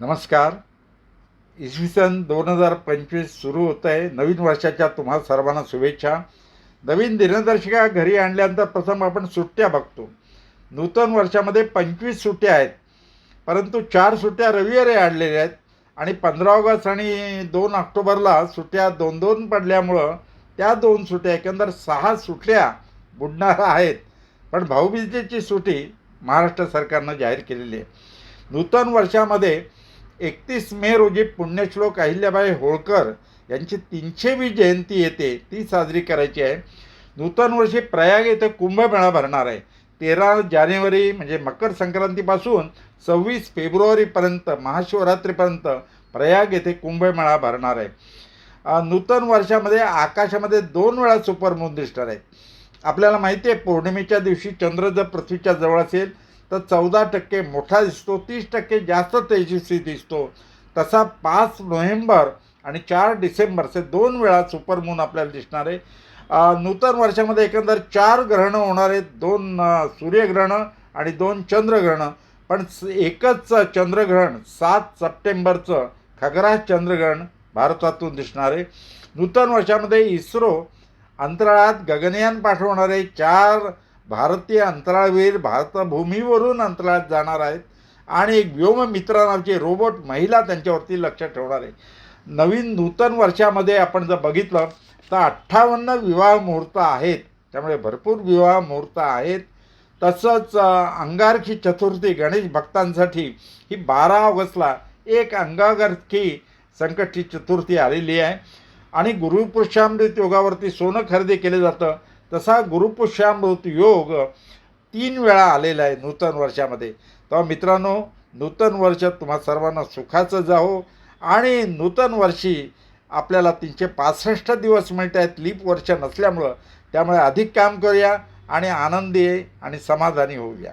नमस्कार. इसवी सन दोन हजार पंचवीस सुरू होतं आहे नवीन वर्षाच्या तुम्हा सर्वांना शुभेच्छा. नवीन दिनदर्शिका घरी आणल्यानंतर प्रथम आपण सुट्ट्या बघतो. नूतन वर्षामध्ये पंचवीस सुट्ट्या आहेत. परंतु चार सुट्ट्या रविवारी आणलेल्या आहेत. आणि पंधरा ऑगस्ट आणि दोन ऑक्टोबरला सुट्ट्या दोन दोन पडल्यामुळं त्या दोन सुट्ट्या एकंदर सहा सुट्ट्या बुडणार आहेत. पण भाऊबीजेची सुट्टी महाराष्ट्र सरकारनं जाहीर केलेली आहे. नूतन वर्षामध्ये एकतीस मे रोजी पुण्यश्लोक अहिल्याबाई होळकर यांची तीनशेवी जयंती येते ती साजरी करायची आहे. नूतन वर्षी प्रयाग येथे कुंभमेळा भरणार आहे. तेरा जानेवारी म्हणजे मकर संक्रांतीपासून सव्वीस फेब्रुवारीपर्यंत महाशिवरात्रीपर्यंत प्रयाग येथे कुंभमेळा भरणार आहे. नूतन वर्षामध्ये आकाशामध्ये दोन वेळा सुपरमून दिसणार आहे. आपल्याला माहिती आहे पौर्णिमेच्या दिवशी चंद्र जर पृथ्वीच्या जवळ असेल तर चौदा टक्के मोठा दिसतो तीस टक्के जास्त तेजस्वी दिसतो. तसा पाच नोव्हेंबर आणि चार डिसेंबरचे दोन वेळा सुपरमून आपल्याला दिसणार आहे. नूतन वर्षामध्ये एकंदर चार ग्रहणं होणार आहेत. दोन सूर्यग्रहणं आणि दोन चंद्रग्रहणं. पण स- एकच चंद्रग्रहण सात सप्टेंबरचं खगराज चंद्रग्रहण भारतातून दिसणार आहे. नूतन वर्षामध्ये इस्रो अंतराळात गगनयान पाठवणारे चार भारतीय अंतराळवीर भारतभूमीवरून अंतराळात जाणार आहेत. आणि एक व्योममित्र नावचे रोबोट महिला त्यांच्यावरती लक्ष ठेवणार आहे. नवीन नूतन वर्षामध्ये आपण जर बघितलं तर अठ्ठावन्न विवाह मुहूर्त आहेत. त्यामुळे भरपूर विवाह मुहूर्त आहेत. तसंच अंगारखी चतुर्थी गणेश भक्तांसाठी ही बारा ऑगस्टला एक अंगारकी संकटची चतुर्थी आलेली आहे. आणि गुरुपुरुषामृत योगावरती सोनं खरेदी केलं जातं. तसा गुरुपुष्यामृत योग तीन वेळा आलेला आहे नूतन वर्षामध्ये. तेव्हा मित्रांनो नूतन वर्ष तुम्हा सर्वांना सुखाचं जावो आणि नूतन वर्षी आपल्याला तीनशे पासष्ट दिवस मिळत आहेत लीप वर्ष नसल्यामुळं त्यामुळे अधिक काम करूया आणि आनंदी आणि समाधानी होऊया.